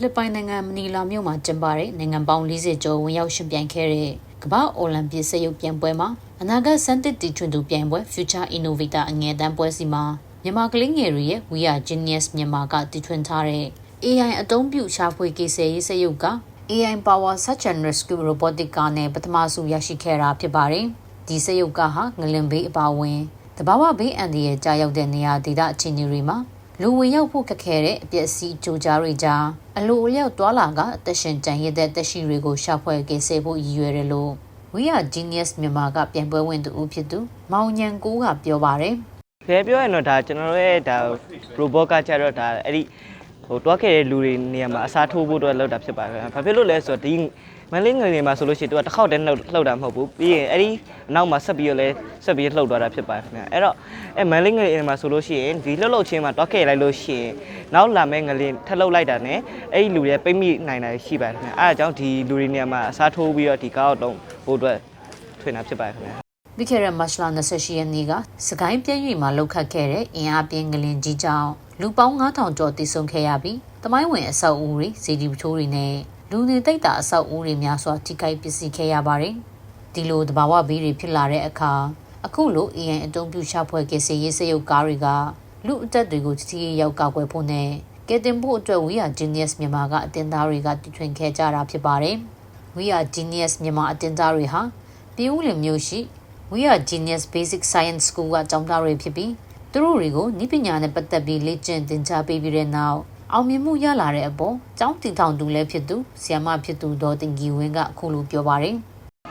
ဖိလစ်ပိုင်နိုင်ငံမနီလာမြို့မှာကျင်းပတဲ့နိုင်ငံပေါင်း40ကျော်ဝင်ရောက်ရှင်ပြိုင်ခဲ့တဲ့ကမ္ဘာအိုလံပစ်စရုပ်ပြိုင်ပွဲမှာအနာဂတ်စမ်းသစ်တီထွင်သူပြိုင်ပွဲ Future Innovator အငယ်တန်းပွဲစီမှာမြန်မာကလေးငယ်တွေရဲ့ We Are Genius မြန်မာကတီထွင်ထားတဲ့ AI အသုံးပြုရှာဖွေကိစ္စရေးစရုပ်က AI Power Search and Rescue Robotic ကနဲ့ပထမဆုရရှိခဲ့တာဖြစ်ပါတယ်။ဒီစရုပ်ကဟာငလင်ဘေးအပါအဝင်တဘာဝဘေးအန္တရာယ်ကြာရောက်တဲ့နေရာဒေသအခြေအနေတွေမှာ လူဝင်ရောက်ဖို့ခက်ခဲတဲ့အပျက်အစီးကြိုကြားတွေကြားအလိုအလျောက်တွာလာကအသက်ရှင်ကြံရတဲ့တက်ရှိတွေကိုရှာဖွေကယ်ဆယ်ဖို့ရည်ရွယ်တယ်လို့ We Are Genius မြန်မာကပြန်ပွဲဝင်သူဦးဖြစ်သူမောင်ညံကိုကပြောပါတယ်တကယ်ပြောရင်တော့ဒါကျွန်တော်တို့ရဲ့ဒါ robot ကကြတော့ဒါအဲ့ဒီ ဟိုတွားခဲ့တဲ့လူတွေနေရာမှာအစားထိုးဖို့အတွက်လောက်တာဖြစ်ပါတယ်။ဘာဖြစ်လို့လဲဆိုတော့ဒီမန်လေးငယ်တွေမှာဆိုလို့ရှိရင်သူကတစ်ခေါက်တည်းလှုပ်လှုပ်တာမဟုတ်ဘူး။ပြီးရင်အဲ့ဒီအနောက်မှာဆက်ပြီးတော့လဲဆက်ပြီးလှုပ်သွားတာဖြစ်ပါတယ်ခင်ဗျာ။အဲ့တော့အဲ့မန်လေးငယ်တွေမှာဆိုလို့ရှိရင်ဒီလှုပ်လှုပ်ချင်းမှာတွားခဲ့လိုက်လို့ရှိရင်နောက်လာမဲ့ငလေးထပ်လှုပ်လိုက်တာနဲ့အဲ့ဒီလူတွေပိတ်မိနိုင်တာရှိပါတယ်ခင်ဗျာ။အဲ့ဒါကြောင့်ဒီလူတွေနေရာမှာအစားထိုးပြီးတော့ဒီကားတော့ဟိုအတွက်ထွင်တာဖြစ်ပါတယ်ခင်ဗျာ။ပြီးခဲ့တဲ့မတ်လ28ရက်နေ့ကစကိုင်းပြည့်ရွေမှာလှုပ်ခတ်ခဲ့တဲ့အင်အားပြင်းငလင်ကြီးကြောင့် လူပေါင်း9000ကျော်တိစုံခဲ့ရပြီးတမိုင်းဝင်အဆောက်အဦတွေစီဒီပထိုးတွေနဲ့လူနေတိတ်တာအဆောက်အဦတွေများစွာထိခိုက်ပစ္စည်းခဲ့ရပါတယ်။ဒီလိုတဘာဝဘေးတွေဖြစ်လာတဲ့အခါအခုလို AI အသုံးပြုရှာဖွေကယ်ဆယ်ရေးစရုပ်ကားတွေကလူအသက်တွေကိုတတိယရောက်ကောက်ွယ်ဖို့နဲ့ကယ်တင်ဖို့အတွက် We Are Genius မြန်မာကအတင်သားတွေကတည်ထွင်ခဲ့ကြတာဖြစ်ပါတယ်။ We Are Genius မြန်မာအတင်သားတွေဟာပြည်ဦးလင်မြို့ရှိ We are Genius Basic Science School ကကျောင်းသားတွေဖြစ်ပြီး သူတို့တွေကိုနိပညာနဲ့ပတ်သက်ပြီးလေ့ကျင့်သင်ကြားပေးပြီးတဲ့နောက်အောင်မြင်မှုရလာတဲ့အပေါ်ကျောင်းတည်ထောင်သူလည်းဖြစ်သူဆီယမဖြစ်သူဒေါ်တင်ကြီးဝင်းကအခုလိုပြောပါတယ်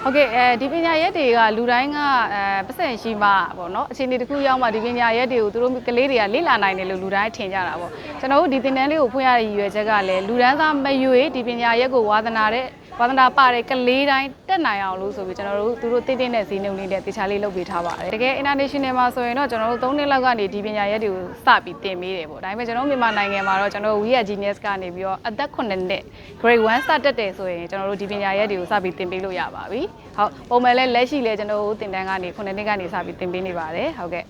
ဟုတ်ကဲ့အဲဒီပညာရက်တွေကလူတိုင်းကအဲပတ်စံရှိမှပေါ့နော်အခြေအနေတစ်ခုရောက်မှဒီပညာရက်တွေကိုသူတို့ကလေးတွေကလေ့လာနိုင်တယ်လို့လူတိုင်းထင်ကြတာပေါ့ကျွန်တော်တို့ဒီသင်တန်းလေးကိုဖွင့်ရတဲ့ရည်ရွယ်ချက်ကလည်းလူဒန်းစားမရွေဒီပညာရက်ကိုဝါသနာတဲ့ ဝါသနာပါတဲ့ကလေးတိုင်းတက်နိုင်အောင်လို့ဆိုပြီးကျွန်တော်တို့သူတို့တည်တဲ့ဈေးနှုန်းလေးနဲ့တခြားလေးလုပ်ပေးထားပါတယ်တကယ် international မှာဆိုရင်တော့ကျွန်တော်တို့၃နှစ်လောက်ကနေဒီပညာရက်တွေကိုစပြီးသင်ပေးတယ်ပေါ့ဒါပေမဲ့ကျွန်တော်တို့မြန်မာနိုင်ငံမှာတော့ကျွန်တော်တို့ We are Genius ကနေပြီးတော့အသက်9နှစ် grade 1 start တက်တယ်ဆိုရင်ကျွန်တော်တို့ဒီပညာရက်တွေကိုစပြီးသင်ပေးလို့ရပါပြီဟုတ်ပုံမှန်လဲလက်ရှိလဲကျွန်တော်တို့သင်တန်းကနေ9နှစ်ကနေစပြီးသင်ပေးနေပါတယ်ဟုတ်ကဲ့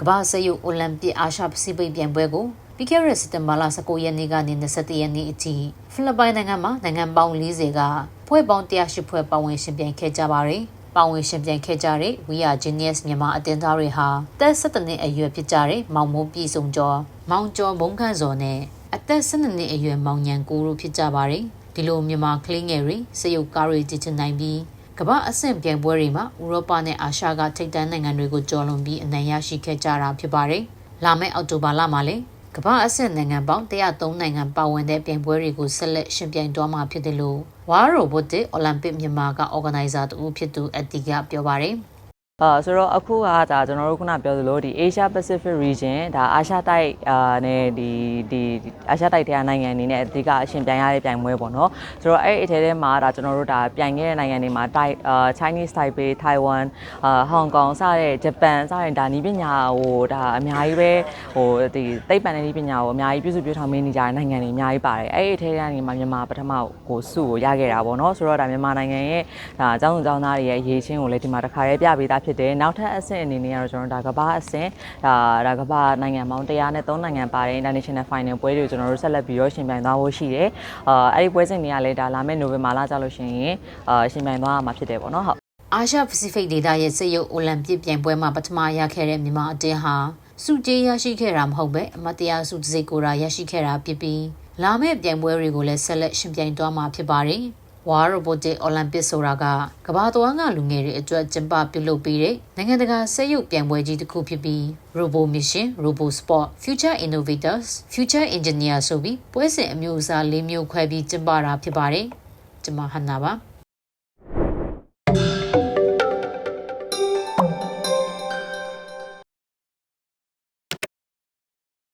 ကမ္ဘာစရုပ်အိုလံပစ်အာရှပစိဖိတ်ပြိုင်ပွဲကို ပြီးခဲ့တဲ့စက်တင်ဘာလ19ရက်နေ့ကနေ21ရက်နေ့အထိဖိလစ်ပိုင်နိုင်ငံမှာနိုင်ငံပေါင်း40ကဖွဲ့ပေါင်း108ဖွဲ့ပါဝင်ရှင်ပြိုင်ခဲ့ကြပါတယ်။ပါဝင်ရှင်ပြိုင်ခဲ့ကြတဲ့ We Are Genius မြန်မာအတင်သားတွေဟာတက်17နှစ်အရွယ်ဖြစ်ကြတဲ့မောင်မိုးပြည်စုံကျော်မောင်ကျော်ဘုံခန့်စော်နဲ့အသက်12နှစ်အရွယ်မောင်ညံကိုတို့ဖြစ်ကြပါတယ်။ဒီလိုမြန်မာကလေးငယ်တွေစရုပ်ကားတွေတည်ချင်နိုင်ပြီးကမ္ဘာအဆင့်ပြိုင်ပွဲတွေမှာဥရောပနဲ့အာရှကထိပ်တန်းနိုင်ငံတွေကိုကျော်လွန်ပြီးအနိုင်ရရှိခဲ့ကြတာဖြစ်ပါတယ်။လာမယ့်အောက်တိုဘာလမှာလည်း ကမ္ဘာအဆင့်နိုင်ငံပေါင်း103နိုင်ငံပါဝင်တဲ့ပြိုင်ပွဲတွေကိုဆက်လက်ရှင်ပြိုင်သွားမှာဖြစ်တယ်လို့ဝါရိုဘိုတစ်အိုလံပစ်မြန်မာက organizer တူဖြစ်သူအတီကပြောပါတယ်။ အာဆိုတော့အခုကဒါကျွန်တော်တို့ခုနပြောသလိုဒီ Asia Pacific region ဒါအာရှတိုက်အာနဲ့ဒီဒီအာရှတိုက်တဲ့နိုင်ငံအနေနဲ့အဓိကအရှင်ပြိုင်ရတဲ့ပြိုင်ပွဲပေါ့နော်ဆိုတော့အဲ့အထဲထဲမှာဒါကျွန်တော်တို့ဒါပြိုင်ခဲ့တဲ့နိုင်ငံတွေမှာတိုက်အာ Chinese Taipei Taiwan အာ Hong Kong စတဲ့ Japan စတဲ့ဒါနီးပညာဟိုဒါအများကြီးပဲဟိုဒီသိပ္ပံနဲ့နီးပညာကိုအများကြီးပြုစုပြောထောင်မင်းနေကြတဲ့နိုင်ငံတွေအများကြီးပါတယ်အဲ့ဒီအထဲကနေမှမြန်မာပထမကိုစုကိုရခဲ့တာပေါ့နော်ဆိုတော့ဒါမြန်မာနိုင်ငံရဲ့ဒါအကြောင်းအကြောင်းသားတွေရဲ့ရေချင်းကိုလည်းဒီမှာတစ်ခါရေးပြပေးသားဖြစ်တယ်နောက်ထပ်အဆင့်အနေနဲ့ကတော့ကျွန်တော်တို့ဒါကမ္ဘာအဆင့်ဒါဒါကမ္ဘာနိုင်ငံပေါင်း103နိုင်ငံပါတဲ့ International Final ပွဲတွေကိုကျွန်တော်တို့ဆက်လက်ပြီးတော့ရှင်ပြိုင်သွားဖို့ရှိတယ်အာအဲ့ဒီပွဲစဉ်တွေကလည်းဒါလာမယ့်နိုဝင်ဘာလကျလို့ရှိရင်အာရှင်ပြိုင်သွားမှာဖြစ်တယ်ပေါ့နော်ဟုတ်အာရှပစိဖိတ်ဒေသရဲ့စရုပ်အိုလံပစ်ပြိုင်ပွဲမှာပထမရခဲ့တဲ့မြန်မာအတင်းဟာစုကြေးရရှိခဲ့တာမဟုတ်ပဲအမတရားစုတစ်စိတ်ကိုရာရရှိခဲ့တာဖြစ်ပြီးလာမယ့်ပြိုင်ပွဲတွေကိုလည်းဆက်လက်ရှင်ပြိုင်သွားမှာဖြစ်ပါတယ်။ ဝါရိုဘိုတစ်အိုလံပစ်ဆိုတာကကမ္ဘာ့တော်ကလူငယ်တွေအတွက်ကျင်းပပြုလုပ်ပေးတဲ့နိုင်ငံတကာစက်ရုပ်ပြိုင်ပွဲကြီးတစ်ခုဖြစ်ပြီး Robo Mission, Robo Sport, Future Innovators, Future Engineer ဆိုပြီးပွဲစဉ်အမျိုးအစား၄မျိုးခွဲပြီးကျင်းပတာဖြစ်ပါတယ်။ကျွန်မဟန်နာပါ